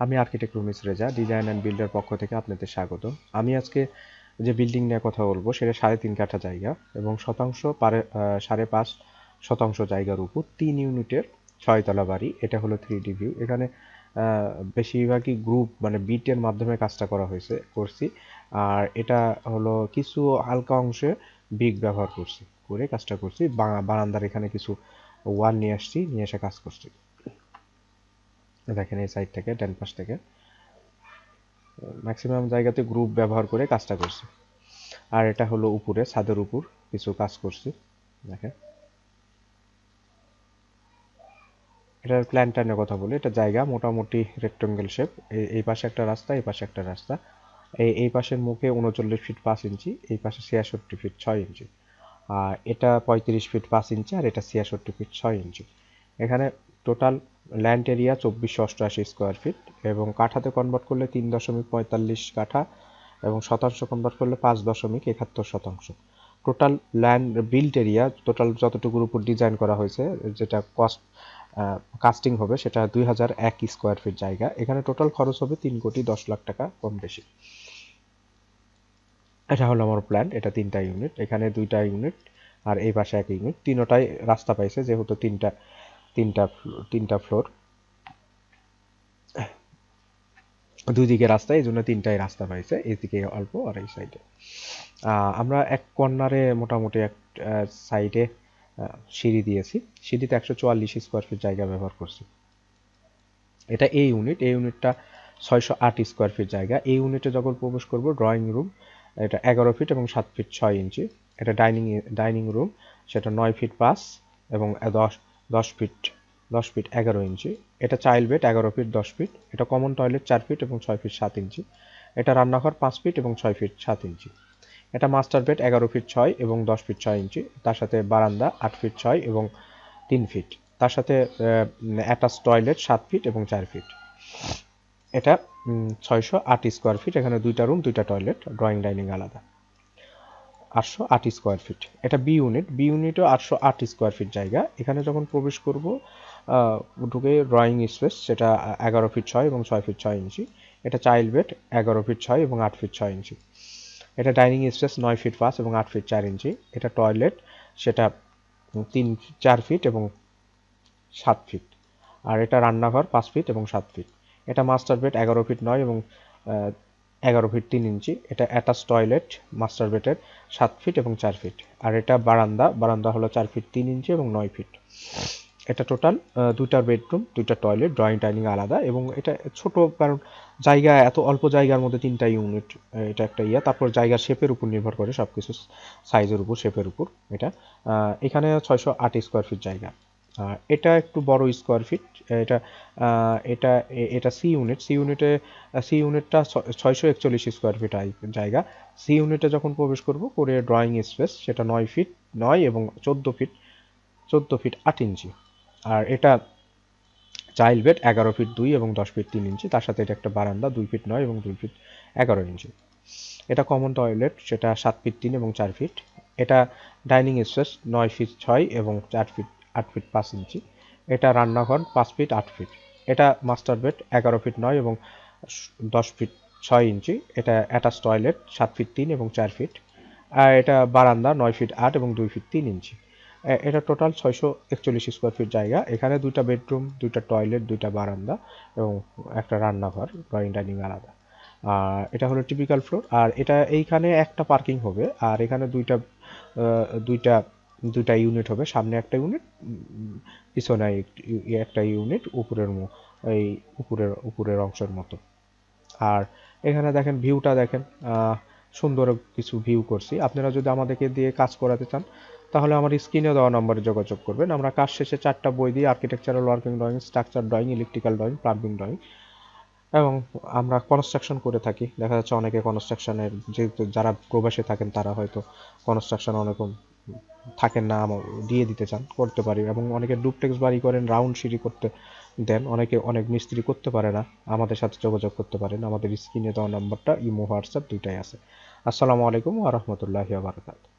আমি architect Rumis Reza, design and builder পক্ষ থেকে আপনাদের স্বাগত। আমি আজকে যে বিল্ডিং নিয়ে কথা বলব, সেটা সাড়ে তিন কাঠা জায়গা এবং শতাংশ পারে সাড়ে পাঁচ শতাংশ জায়গার উপর তিন ইউনিটের ছয়তলা বাড়ি। এটা হলো থ্রি ডি ভিউ এখানে বেশিরভাগই গ্রুপ মানে বিটের মাধ্যমে কাজটা করা হয়েছে, করছি। আর এটা হলো কিছু হালকা অংশে বিগ ব্যবহার করছি। করে কাজটা করছি। বারান্দার এখানে কিছু ওয়াল নিয়ে আসছি, নিয়ে এসে কাজ করছি। দেখেন এই সাইড থেকে, ডান পাশ থেকে। ম্যাক্সিমাম জায়গাতে গ্রুপ ব্যবহার করে কাজটা করছি। আর এটা হলো উপরে, ছাদের উপর কিছু কাজ করছি। দেখেন। এটার প্ল্যানটা নিয়ে কথা বলি। এটা জায়গা মোটামুটি রেক্টেঙ্গেল শেপ এই পাশে একটা রাস্তা, এই পাশে একটা রাস্তা। এই এই পাশের মুখে উনচল্লিশ ফিট পাঁচ ইঞ্চি, এই পাশে ছিয়াষট্টি ফিট ছয় ইঞ্চি। এটা পঁয়ত্রিশ ফিট পাঁচ ইঞ্চি আর এটা ছিয়াষট্টি ফিট ছয় ইঞ্চি এখানে টোটাল ল্যান্ড এরিয়া চব্বিশশো অষ্টআশি স্কোয়ার ফিট এবং কাঠাতে কনভার্ট করলে তিন দশমিক পঁয়তাল্লিশ কাঠা এবং শতাংশ কনভার্ট করলে পাঁচ দশমিক একাত্তর শতাংশ। Total land build area total যতটুকুর উপর ডিজাইন করা হয়েছে, যেটা কস্ট কাস্টিং হবে, সেটা দুই হাজার এক স্কোয়ার ফিট জায়গা। এখানে টোটাল খরচ হবে তিন কোটি দশ লাখ টাকা কম বেশি এটা হলো আমার প্ল্যান এটা তিনটা ইউনিট এখানে দুইটা ইউনিট আর এই পাশে এক ইউনিট তিনোটাই রাস্তা পাইছে, যেহেতু তিনটা তিনটা তিনটা ফ্লোর দুই দিকে রাস্তা, এই জন্য তিনটাই রাস্তা পাইছে এদিকে অল্প আর এই সাইডে আমরা এক কর্নারে মোটামুটি এক সাইডে সিঁড়ি দিয়েছি। সিঁড়িতে একশো চুয়াল্লিশ স্কোয়ার ফিট জায়গা ব্যবহার করছি। এটা এই ইউনিট এই ইউনিটটা ছয়শো আট স্কোয়ার ফিট জায়গা। এই ইউনিটে যখন প্রবেশ করব ড্রয়িং রুম এটা এগারো ফিট এবং সাত ফিট ছয় ইঞ্চি। এটা ডাইনিং ডাইনিং রুম। সেটা নয় ফিট পাঁচ এবং দশ দশ ফিট দশ ফিট এগারো ইঞ্চি। এটা চাইল্ড বেড, এগারো ফিট, দশ ফিট। এটা কমন টয়লেট, চার ফিট এবং ছয় ফিট সাত ইঞ্চি। এটা রান্নাঘর, পাঁচ ফিট এবং ছয় ফিট সাত ইঞ্চি। এটা মাস্টার বেড, এগারো ফিট ছয় এবং দশ ফিট ছয় ইঞ্চি। তার সাথে বারান্দা, আট ফিট ছয় এবং তিন ফিট। তার সাথে অ্যাটাচ টয়লেট সাত ফিট এবং চার ফিট। এটা ছয়শো আট স্কোয়ার ফিট এখানে দুইটা রুম দুইটা টয়লেট ড্রয়িং ডাইনিং আলাদা। আটশো আট স্কোয়ার ফিট এটা বি ইউনিট বি ইউনিটও আটশো আট স্কোয়ার ফিট জায়গা। এখানে যখন প্রবেশ করব ঢুকে ড্রয়িং স্পেস সেটা এগারো ফিট ছয় এবং ছয় ফিট ছয় ইঞ্চি। এটা চাইল্ড বেড এগারো ফিট ছয় এবং আট ফিট ছয় ইঞ্চি। এটা ডাইনিং স্পেস নয় ফিট পাঁচ এবং আট ফিট চার ইঞ্চি। এটা টয়লেট সেটা তিন, চার ফিট এবং সাত ফিট আর এটা রান্নাঘর, পাঁচ ফিট এবং সাত ফিট এটা মাস্টার বেড এগারো ফিট নয় এবং এগারো ফিট তিন ইঞ্চি। এটা অ্যাটাচ টয়লেট মাস্টার বেডের সাত ফিট এবং চার ফিট আর এটা বারান্দা বারান্দা হলো চার ফিট তিন ইঞ্চি এবং নয় ফিট এটা টোটাল দুইটা বেডরুম দুইটা টয়লেট ড্রয়িং টাইনিং আলাদা এবং এটা ছোট কারণ জায়গা, এত অল্প জায়গার মধ্যে তিনটা ইউনিট এটা একটা ইয়া। তারপর জায়গার শেপের উপর নির্ভর করে সব কিছু সাইজের উপর শেপের উপর এটা। এখানে ছয়শো আট স্কোয়ার ফিট জায়গা। এটা একটু বড় স্কোয়ার ফিট এটা এটা এটা সি ইউনিট সি ইউনিটে সি ইউনিটটা ছয়শো একচল্লিশ স্কোয়ার ফিট জায়গা। সি ইউনিটে যখন প্রবেশ করব, করে ড্রয়িং স্পেস সেটা নয় ফিট নয় এবং চোদ্দ ফিট চোদ্দ ফিট আট ইঞ্চি। আর এটা চাইল্ড বেড এগারো ফিট দুই এবং দশ ফিট তিন ইঞ্চি, তার সাথে এটা একটা বারান্দা, দুই ফিট নয় এবং দুই ফিট এগারো ইঞ্চি। এটা কমন টয়লেট সেটা সাত ফিট তিন এবং চার ফিট এটা ডাইনিং স্পেস নয় ফিট ছয় এবং চার ফিট আট ফিট পাঁচ ইঞ্চি। এটা রান্নাঘর, পাঁচ ফিট আট ফিট। এটা মাস্টার বেড এগারো ফিট নয় এবং দশ ফিট ছয় ইঞ্চি। এটা অ্যাটাচ টয়লেট সাত ফিট তিন এবং চার ফিট। আর এটা বারান্দা, নয় ফিট আট এবং দুই ফিট তিন ইঞ্চি। এটা টোটাল ছয়শো একচল্লিশ স্কোয়ার ফিট জায়গা। এখানে দুইটা বেডরুম দুইটা টয়লেট দুইটা বারান্দা এবং একটা রান্নাঘর ড্রয়িং ডাইনিং আলাদা। আর এটা হলো টিপিক্যাল ফ্লোর আর এটা এইখানে একটা পার্কিং হবে। আর এখানে দুইটা দুইটা দুইটা ইউনিট হবে, সামনে একটা ইউনিট পিছনে একটা ইউনিট উপরের এই উপরের উপরের অংশের মতো। আর এখানে দেখেন ভিউটা দেখেন সুন্দর কিছু ভিউ করছি। আপনারা যদি আমাদেরকে দিয়ে কাজ করাতে চান, তাহলে আমার স্ক্রিনে দেওয়া নম্বরে যোগাযোগ করবেন। আমরা কাজ শেষে চারটা বই দিই architectural working drawing structure drawing electrical drawing plumbing drawing এবং আমরা কনস্ট্রাকশন করে থাকি। দেখা যাচ্ছে অনেকে কনস্ট্রাকশনের যেহেতু যারা প্রবাসে থাকেন, তারা হয়তো কনস্ট্রাকশন অনেকম থাকেন না দিয়ে দিতে চান, করতে পারি। এবং অনেকে ডুপ্লেক্স বাড়ি করেন রাউন্ড সিঁড়ি করতে দেন। অনেকে অনেক মিস্ত্রি করতে পারে না, আমাদের সাথে যোগাযোগ করতে পারেন। আমাদের স্ক্রিনে দেওয়া নাম্বারটা ইমো হোয়াটসঅ্যাপ দুইটাই আছে। আসসালামু আলাইকুম আ রহমতুল্লাহি বারকাত